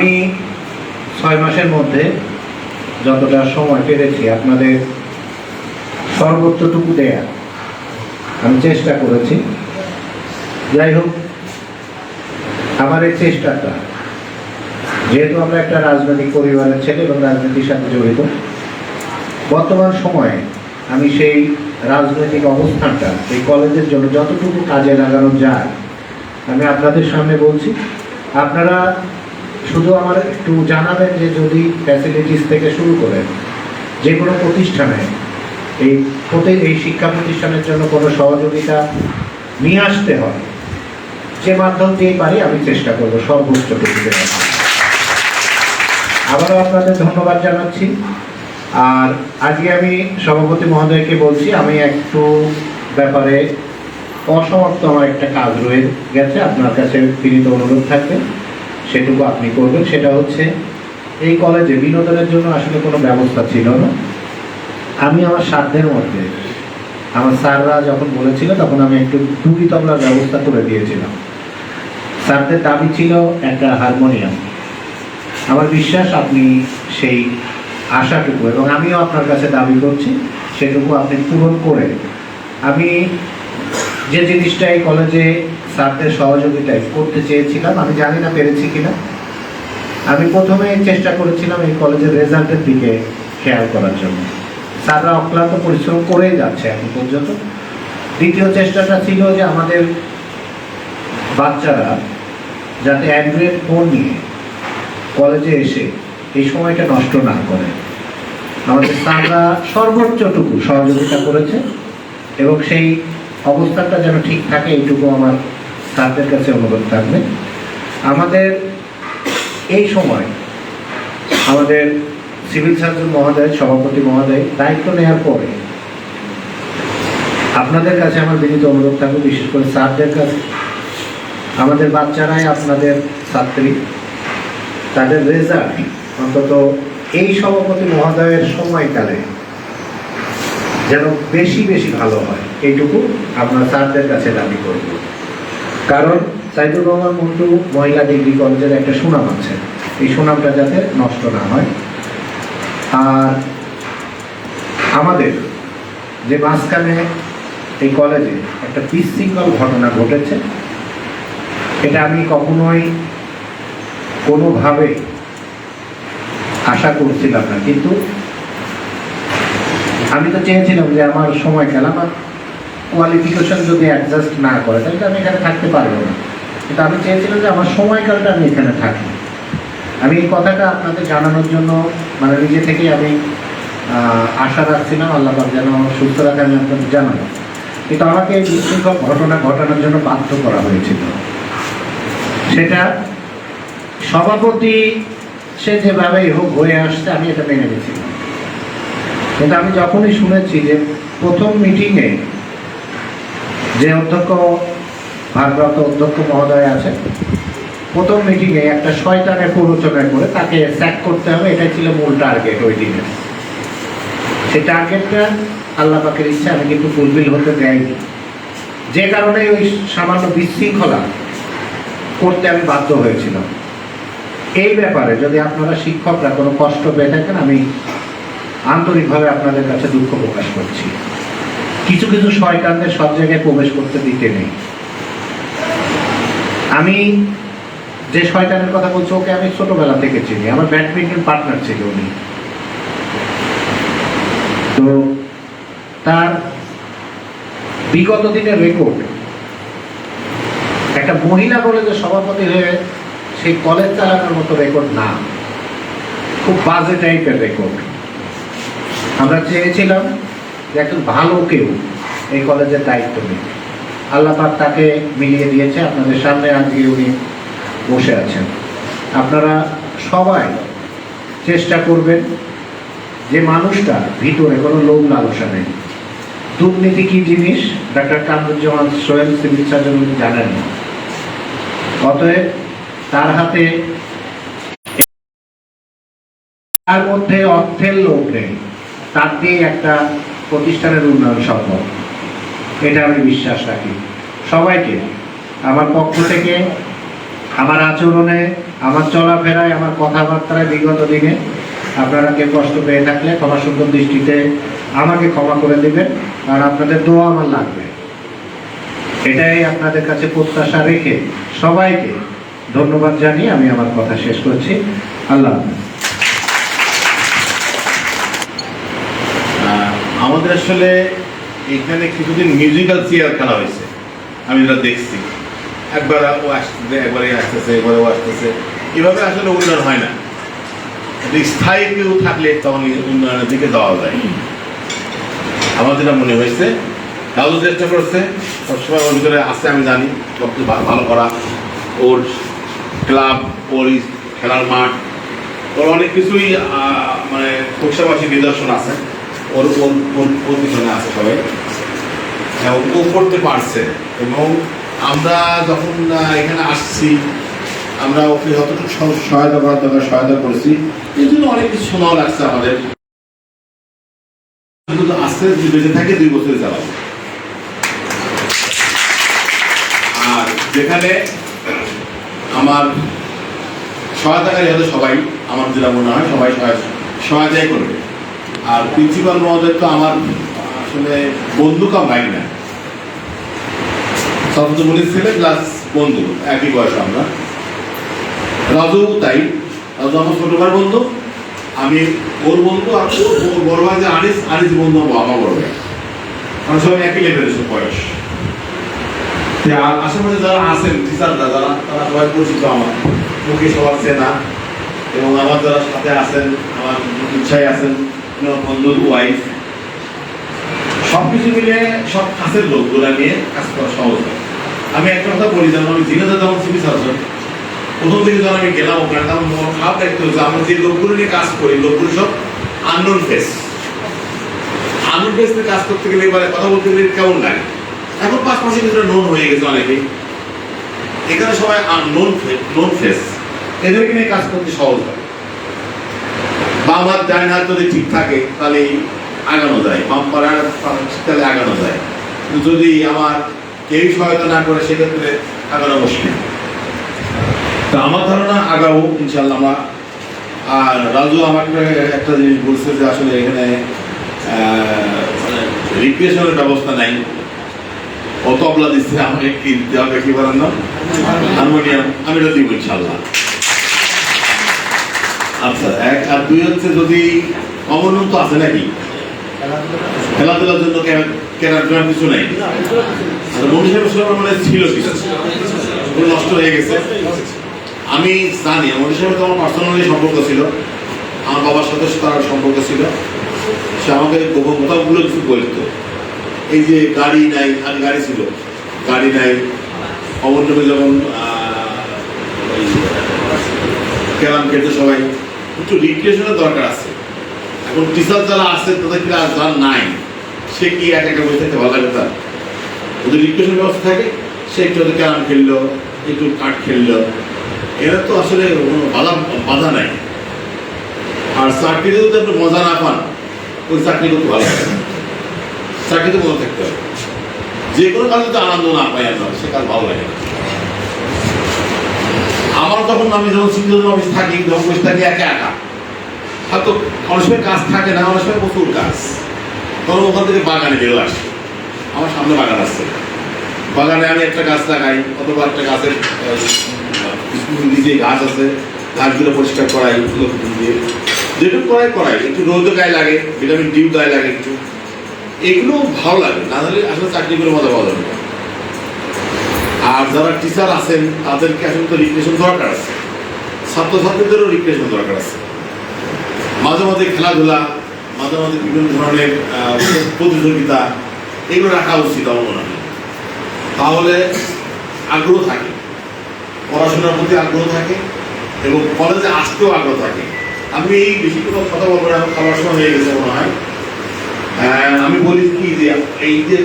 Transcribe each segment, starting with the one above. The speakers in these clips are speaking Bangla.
আমি ছয় মাসের মধ্যে যতটা সময় পেরেছি আপনাদের সর্বোচ্চটুকু দেয়া আমি চেষ্টা করেছি। যাই হোক, আমার এই চেষ্টাটা, যেহেতু আমরা একটা রাজনৈতিক পরিবারের ছেলে এবং রাজনীতির সাথে জড়িত, বর্তমান সময়ে আমি সেই রাজনৈতিক অবস্থানটা এই কলেজের জন্য যতটুকু কাজে লাগানো যায়, আমি আপনাদের সামনে বলছি, আপনারা শুধু আমার একটু জানাবেন যে যদি ফ্যাসিলিটিস থেকে শুরু করে যে কোনো প্রতিষ্ঠানে এই প্রতি এই শিক্ষা প্রতিষ্ঠানের জন্য কোনো সহযোগিতা নিয়ে আসতে হয়, যে মাধ্যম দিয়েই পারি, আমি চেষ্টা করব সর্বোচ্চ দেওয়ার। আবারও আপনাদের ধন্যবাদ জানাচ্ছি আর আজকে আমি সভাপতি মহোদয়কে বলছি, আমি একটু ব্যাপারে অসমাপ্ত আমার একটা কাজ রয়ে গেছে, আপনার কাছে বিনীত অনুরোধ থাকবে সেটুকু আপনি করবেন, সেটা হচ্ছে এই কলেজে বিনোদনের জন্য আসলে কোনো ব্যবস্থা ছিল না। আমি আমার সাধ্যের মধ্যে, আমার স্যাররা যখন বলেছিল, তখন আমি একটু টুকি তবলার ব্যবস্থা করে দিয়েছিলাম। স্যারদের দাবি ছিল একটা হারমোনিয়াম। আমার বিশ্বাস আপনি সেই আশাটুকু, এবং আমিও আপনার কাছে দাবি করছি, সেটুকু আপনি পূরণ করে, আমি যে জিনিসটা এই কলেজে স্যারদের সহযোগিতায় করতে চেয়েছিলাম। আমি জানি না পেরেছি কিনা। আমি প্রথমে চেষ্টা করেছিলাম এই কলেজের রেজাল্টের দিকে খেয়াল করার জন্য। স্যাররা অক্লান্ত পরিশ্রম করেই যাচ্ছে এখন পর্যন্ত। দ্বিতীয় চেষ্টাটা ছিল যে আমাদের বাচ্চারা যাতে অ্যান্ড্রয়েড ফোন নিয়ে কলেজে এসে এই সময়টা নষ্ট না করে। আমাদের স্যাররা সর্বোচ্চটুকু সহযোগিতা করেছে এবং সেই অবস্থাটা যেন ঠিক থাকে, এইটুকু আমার স্যারদের কাছে অনুরোধ থাকবে। আমাদের এই সময় আমাদের সিভিল সার্জন মহোদয়, সভাপতি মহোদয় দায়িত্ব নেওয়ার পরে আপনাদের কাছে আমার বিনীত অনুরোধ থাকবে, বিশেষ করে স্যারদের কাছে। আমাদের বাচ্চারাই আপনাদের ছাত্রী। তাদের রেজাল্ট অন্তত এই সভাপতি মহোদয়ের সময়কালে যেন বেশি বেশি ভালো হয়, এইটুকু আপনার স্যারদের কাছে দাবি করব। কারণ সাইদুর রহমান মন্টু মহিলা ডিগ্রি কলেজের একটা সুনাম আছে। এই সুনামটা যাতে নষ্ট না হয়। আর আমাদের যে মাঝখানে এই কলেজে একটা বিশৃঙ্খল ঘটনা ঘটেছে, এটা আমি কখনোই কোনোভাবে আশা করছিলাম না। কিন্তু আমি তো চেয়েছিলাম যে আমার সময়কাল আমার কোয়ালিফিকেশন যদি অ্যাডজাস্ট না করে, তাহলে আমি এখানে থাকতে পারব না। কিন্তু আমি চেয়েছিলাম যে আমার সময়কালটা আমি এখানে থাকি। আমি এই কথাটা আপনাদের জানানোর জন্য মানে নিজে থেকেই আমি আশা রাখছিলাম আল্লাহ যেন সুস্থ রাখে আমি আপনাদের জানাব কিন্তু আমাকে এই বিশৃঙ্খল ঘটনা ঘটানোর জন্য বাধ্য করা হয়েছিল। সেটা সভাপতি, সে যেভাবেই হোক হয়ে আসছে, আমি এটা মেনে নিয়েছিলাম। কিন্তু আমি যখনই শুনেছি যে প্রথম মিটিংয়ে যে অধ্যক্ষ, ভারপ্রাপ্ত অধ্যক্ষ মহোদয় আছে প্রথম মিটিংয়ে একটা শয়তানের প্ররোচনা করে তাকে স্যাক করতে হবে, এটাই ছিল মূল টার্গেট ওই দিনে। সেই টার্গেটটা আল্লাহ পাকের ইচ্ছা, আমি কিন্তু ফুলফিল হতে দেয়নি। যে কারণে ওই সামান্য বিশৃঙ্খলা করতে আমি বাধ্য হয়েছিলাম। এই ব্যাপারে যদি আপনারা শিক্ষকরা কোনো কষ্ট পেয়ে থাকেন, আমি আন্তরিকভাবে আপনাদের কাছে দুঃখ প্রকাশ করছি। কিছু কিছু শয়তানদের সব জায়গায় প্রবেশ করতে দিতে নেই। আমি যে শয়তানের কথা বলছি, ওকে আমি ছোটবেলা থেকে চিনি। আমার ব্যাডমিন্টন পার্টনার ছিল উনি। তো তার বিগত দিনের রেকর্ড একটা মহিলা বলে যে সভাপতি হয়ে সেই কলেজ চালানোর মতো রেকর্ড না। খুব বাজে টাইপের রেকর্ড আমরা চেয়েছিলাম যে একজন ভালো কেউ এই কলেজের দায়িত্ব নেই আল্লাহ পাক তাকে মিলিয়ে দিয়েছে। আপনাদের সামনে আজকে উনি বসে আছেন। আপনারা সবাই চেষ্টা করবেন যে মানুষটা, ভিতরে কোনো লোভ লালসা নেই। দুর্নীতি কি জিনিস? Doctor Kamruzzaman Sohel, civil surgeon উনি জানেন না। অতএব তার হাতে তার মধ্যে অর্থের লোভ নেই। তার দিয়ে একটা প্রতিষ্ঠানের উন্নয়ন সম্ভব। এটা আমি বিশ্বাস রাখি। সবাইকে, আমার পক্ষ থেকে, আমার আচরণে, আমার চলাফেরায়, আমার কথাবার্তায় বিগত দিনে আপনারা কেউ কষ্ট পেয়ে থাকলে ক্ষমা সুন্দর দৃষ্টিতে আমাকে ক্ষমা করে দিবেন আর আপনাদের দোয়া আমার লাগবে। এটাই আপনাদের কাছে প্রত্যাশা রেখে সবাইকে ধন্যবাদ জানিয়ে আমি আমার কথা শেষ করছি। আল্লাহ হাফেজ। আমাদের আসলে এখানে কিছুদিন মিউজিক্যাল চেয়ার খেলা হয়েছে। আমি যেটা দেখছি। একবার ও আসতেছে, একবারে আসতেছে একবারে ও আসতেছে। এভাবে আসলে উন্নয়ন হয় না। স্থায়ী কেউ থাকলে তখন উন্নয়নের দিকে দেওয়া যায়। আমার যেটা মনে হয়েছে রাজু চেষ্টা করছে, সবসময় ওর ভিতরে আছে, আমি জানি সবচেয়ে ভালো করা। ওর ক্লাব, ওর খেলার মাঠ, ওর অনেক কিছুই মানে কোকসাবাসী নিদর্শন আছে। ওর ওর পিছনে আছে সবাই। এবং ও করতে পারছে। এবং আমরা যখন এখানে আসছি, আমরা ওকে যতটুকু সহ- সহায়তা করার দরকার, সহায়তা করেছি। জন্য অনেক কিছু সময় লাগছে আমাদের। কিন্তু আস্তে বেঁচে থাকে, দুই বছরে আর যেখানে আমার সহায়তাকারী হলে সবাই, আমার যেটা মনে হয়, সবাই সহায়- সহায়তাই করবে। আর প্রিন্সিপাল মহোদয় তো আমার আসলে বন্ধু কাম ভাই না। সপ্তমণির ছেলে প্লাস বন্ধু, একই বয়স আমরা। রাজু তাই, রাজু আমার ছোট ভাই বন্ধু, আমি ওর বন্ধু আর ওর বড় ভাই যে আনিস আনিস বন্ধু আমার আমার বড় ভাই। আমরা সবাই একই লেভেলের সব বয়স। আশেপাশে যারা আছেন টিচাররা যারা, তারা সবাই পরিচিত আমার। মুখে সবার চেনা। এবং আমার যারা সাথে আছেন, আমার ইচ্ছায় আছেন বন্ধুর ওয়াইফ সব কিছু মিলে সব কাছের লোকগুলা নিয়ে কাজ করা সহজ হয়। আমি একটা কথা বলি যেমন আমি জিনেদা যখন সিভিল সার্জন প্রথম দিকে যখন আমি গেলাম ওখানে, তখন মন খারাপ লাগতো যে আমরা যে লোকগুলো নিয়ে কাজ করি, লোকগুলো সব আননোন ফেস আননোন ফেস নিয়ে কাজ করতে গেলে এবারে কথা বলতে গেলে কেমন লাগে? এখন পাঁচ মাসের ভিতরে নোন হয়ে গেছে অনেকেই। এখানে সবাই নোন নোন ফেস এদেরকে নিয়ে কাজ করতে সহজ হয়। বাম হাত ডান হাত যদি ঠিক থাকে তাহলে আগানো যায়। বাম পাড়ার তাহলে আগানো যায়। যদি আমার কেউ সহায়তা না করে সেক্ষেত্রে আগানো মুশকিল। তো আমার ধারণা আগাবো ইনশাল্লাহ আমরা আর রাজু আমাকে একটা জিনিস বলছে যে আসলে এখানে রিক্রিয়েশনের ব্যবস্থা নাই। ও তবলা দিচ্ছে আমাকে কি দেওয়া কি বলেন না? হারমোনিয়াম। আমি এটা দিব ইনশাল্লাহ আচ্ছা এক আর দুই হচ্ছে যদি অবনন তো আছে নাকি? খেলাধুলার জন্য জন্য কিছু নাই? আর মনীষা মুসলমান মানে ছিল কিছু। নষ্ট হয়ে গেছে। আমি জানি মনীষা সাথে আমার পার্সোনালি সম্পর্ক ছিল। আমার বাবার সাথে তার সম্পর্ক ছিল। সে আমাকে গোপন কথাগুলো কিছু বলতো। এই যে গাড়ি নাই আর গাড়ি ছিল। গাড়ি নাই অবন্যকে যখন ক্যারাম খেলতে সবাই। একটু রিক্রিয়েশনের দরকার আছে। এখন টিচার যারা আছে, তাদের ক্লাস যার নাই? সে কি এক একটা বসে থাকতে ভালো লাগে তার যদি রিক্রিয়েশন ব্যবস্থা থাকে, সে একটু হয়তো ক্যারাম খেললো, একটু কাঠ খেললো। এরা তো আসলে কোনো বাধা বাধা নাই। আর চাকরিতে যদি আপনি মজা না পান, ওই চাকরি করতে ভালো লাগে। চাকরিতে মজা থাকতে হবে। যে কোনো কাজে যদি আনন্দ না পাই আমরা, সে কাজ ভালো লাগে না। আমার তখন আমি যখন সিন্ধুর অফিস থাকি তখন বসে থাকি, একা একা। হয়তো অনেক সময় কাজ থাকে না অনেক সময় প্রচুর কাজ। তখন ওখান থেকে বাগানে বেরো আসে। আমার সামনে বাগান আছে। বাগানে আমি একটা গাছ লাগাই, অথবা একটা গাছের নিচে গাছ আছে, গাছগুলো পরিষ্কার করাই দিয়ে। যেটুকু করাই করাই। একটু রোদ গায়ে লাগে, ভিটামিন ডিউ গায়ে লাগে একটু। এগুলো ভালো লাগে, না হলে আসলে চাকরি করে মজা পাওয়া যাবে না। আর যারা টিচার আছেন, তাদেরকে আসলে তো রিক্রেশন দরকার আছে। ছাত্রছাত্রীদেরও রিক্রেশন দরকার আছে। মাঝে মাঝে খেলাধুলা, মাঝে মাঝে বিভিন্ন ধরনের প্রতিযোগিতা, এগুলো রাখা উচিত আমার মনে হয়। তাহলে আগ্রহ থাকে। পড়াশোনার প্রতি আগ্রহ থাকে এবং কলেজে আসতেও আগ্রহ থাকে। আমি এই বেশি কোনো কথা বলব না খাবার সময় হয়ে গেছে মনে হয়। আমি বলি কি যে, এই যে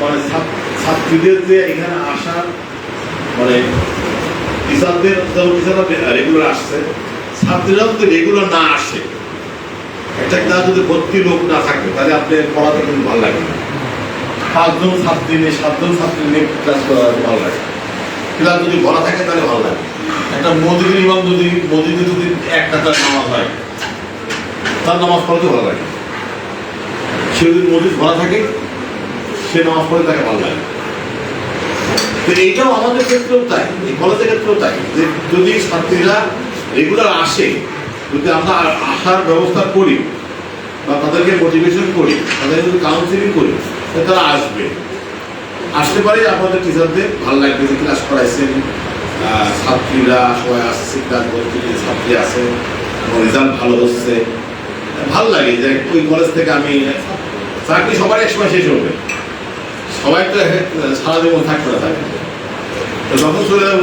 মানে ছাত্র- ছাত্রীদের যে এখানে আসার মানে টিচারদের টিচাররা রেগুলার আসছে, ছাত্রীরাও যদি রেগুলার না আসে, একটা ক্লাস যদি ভর্তি লোক না থাকে, তাহলে আপনি পড়াতে কিন্তু ভালো লাগে পাঁচজন ছাত্রী নিয়ে, সাতজন ছাত্রী নিয়ে ক্লাস করা ভালো লাগে ক্লাস যদি ভরা থাকে, তাহলে ভালো লাগে একটা মসজিদের ইমাম যদি, মসজিদে যদি একটা তার নামাজ হয়, তার নামাজ পড়াতে ভালো লাগে সে যদি মসজিদ ভরা থাকে, সে নামাজ পড়ে তাকে ভালো লাগে তো এইটাও আমাদের ক্ষেত্রেও তাই, এই কলেজের ক্ষেত্রেও তাই। যে যদি ছাত্রীরা রেগুলার আসে, যদি আমরা আসার ব্যবস্থা করি, বা তাদেরকে মোটিভেশন করি তাদেরকে যদি কাউন্সিলিং করি তারা আসবে। আসতে পারে আমাদের টিচারদের ভালো লাগবে যে ক্লাস করাইছেন ছাত্রীরা সবাই আসছে ক্লাস করতে ছাত্রী আছে রেজাল্ট ভালো হচ্ছে। ভালো লাগে যে ওই কলেজ থেকে আমি, চাকরি সবার এক সময় শেষ হবে। সবাই তো সারা জীবন থাকবে না থাকে। যখন চলে যাব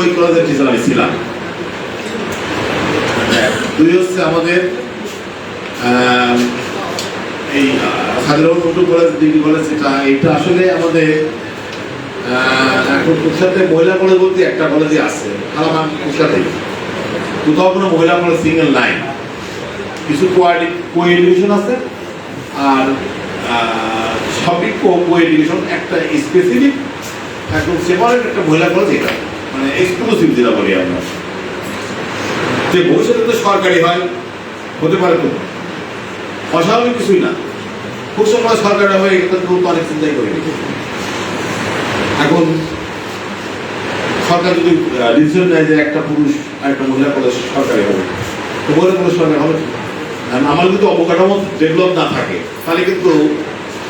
ওই কলেজের টিচার আমি ছিলাম। দুই হচ্ছে আমাদের এই সাধারণ কলেজ, ডিগ্রি কলেজ এটা আসলে আমাদের এখন কুসাতে মহিলা কলেজ বলতে একটা কলেজই আছে আলাম কুসাতে কোথাও কোনো মহিলা কলেজ সিঙ্গেল নাই। কিছু কো এডুকেশন আছে, আর সবই কো এডুকেশন একটা স্পেসিফিক একদম সেপারেট একটা মহিলা কলেজ এটা। মানে এক্সক্লুসিভ যেটা বলি আমরা। যে ভবিষ্যতে তো সরকারি হয়, হতে পারে তো। অস্বাভাবিক কিছুই না। খুব সময় সরকারি হয়ে এটা তো অনেক চিন্তাই করি এখন সরকার যদি ডিসিশন নেয় যে একটা পুরুষ আর একটা মহিলা কলেজ সরকারি হবে, তো মহিলা কলেজ সরকার হবে আমার যদি অবকাঠামো ডেভেলপ না থাকে, তাহলে কিন্তু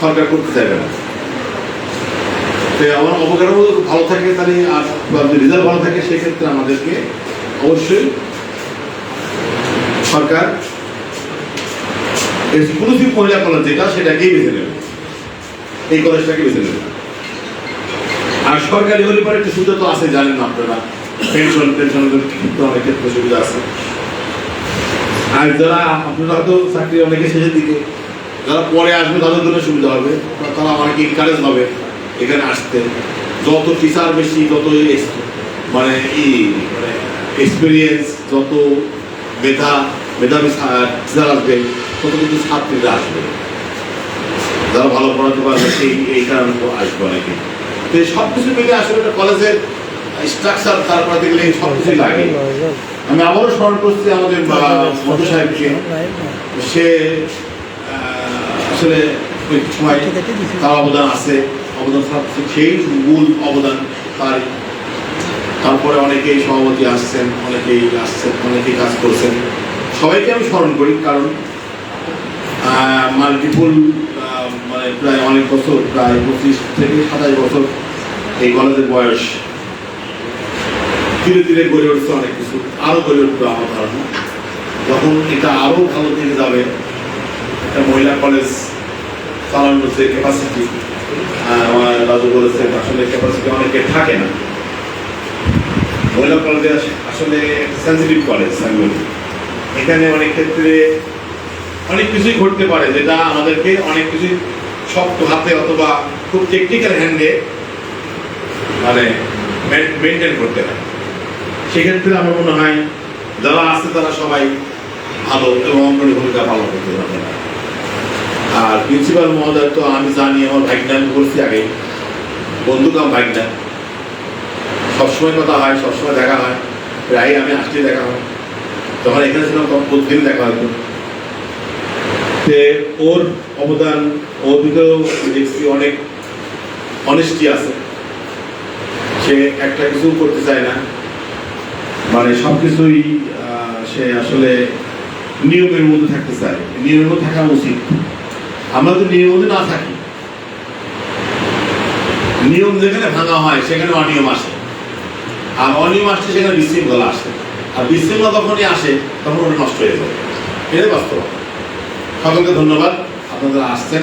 সরকার করতে চাইবে না। আমার অবকাঠামো ভালো থাকে তাহলে আর রেজাল্ট ভালো থাকে সেক্ষেত্রে আমাদেরকে অবশ্যই সরকার এক্সক্লুসিভ মহিলা কলেজ যেটা, সেটাকেই বেছে নেবে। এই কলেজটাকে বেছে নেবে। আর সরকারি হলে পরে একটু সুবিধা তো আছে, জানেন আপনারা। পেনশন পেনশনের কিন্তু অনেক ক্ষেত্রে সুবিধা আছে। আর যারা, আপনারা হয়তো চাকরি অনেকে শেষের দিকে। যারা পরে আসবে, তাদের জন্য সুবিধা হবে। তারা অনেকে ইনকারেজ হবে এখানে আসতে। যত টিচার বেশি, তত মানে ই মানে এক্সপিরিয়েন্স যত মেধা, মেধাবী টিচার আসবে, তত কিন্তু ছাত্রীরা আসবে। যারা ভালো পড়াতে পারবে, সেই, এই কারণে আসবে অনেকে। তো এই সব কিছু মিলে আসলে কলেজের স্ট্রাকচার তারপরে দেখলে সব কিছুই লাগে। আমি আবারও স্মরণ করছি আমাদের মধু সাহেবকে। সে আসলে ওই সময় তার অবদান আছে, অবদান সেই মূল অবদান তার তারপরে অনেকেই সভাপতি আসছেন, অনেকেই আসছেন, অনেকেই কাজ করছেন। সবাইকে আমি স্মরণ করি, কারণ মাল্টিপুল মানে প্রায় অনেক বছর, প্রায় পঁচিশ থেকে সাতাশ বছর এই কলেজের বয়স ধীরে ধীরে গড়ে উঠছে অনেক কিছু, আরও গড়ে উঠবে আমার ধারণা। যখন এটা আরও ভালো দিকে যাবে একটা মহিলা কলেজ চালানোর যে ক্যাপাসিটি আমার রাজু বলেছে আসলে ক্যাপাসিটি অনেকে থাকে না। মহিলা কলেজে আসলে একটা সেন্সিটিভ কলেজ আমি বলি এখানে অনেক ক্ষেত্রে অনেক কিছুই ঘটতে পারে, যেটা আমাদেরকে অনেক কিছুই শক্ত হাতে অথবা খুব টেকনিক্যাল হ্যান্ডে মানে মেনটেন করতে হয়। সেক্ষেত্রে আমার মনে হয়, যারা আছে তারা সবাই ভালো এবং অগ্রণী ভূমিকা পালন করতে পারবে আর প্রিন্সিপাল মহোদয় তো আমি জানি আমার ভাইকটা আমি বলছি আগে। বন্ধু কাম ভাইকটা সবসময় কথা হয়, সবসময় দেখা হয়। প্রায় আমি আসলে দেখা হয়। যখন এখানে ছিলাম তখন প্রতিদিন দেখা হতো। তে ওর অবদান, ওর ভিতরেও দেখছি অনেক অনেস্টি আছে। সে একটা কিছু করতে চায় না। মানে সব কিছুই সে আসলে নিয়মের মধ্যে থাকতে চায়। নিয়মের মধ্যে থাকা উচিত। আমরা তো নিয়ম না থাকি। নিয়ম যেখানে ভাঙা হয়, সেখানে অনিয়ম আসে। আর অনিয়ম আসছে সেখানে বিশৃঙ্খলা আসে। আর বিশৃঙ্খলা যখনই আসে, তখন ওটা নষ্ট হয়ে যাবে এটাই বাস্তব সকলকে ধন্যবাদ। আপনারা আসছেন।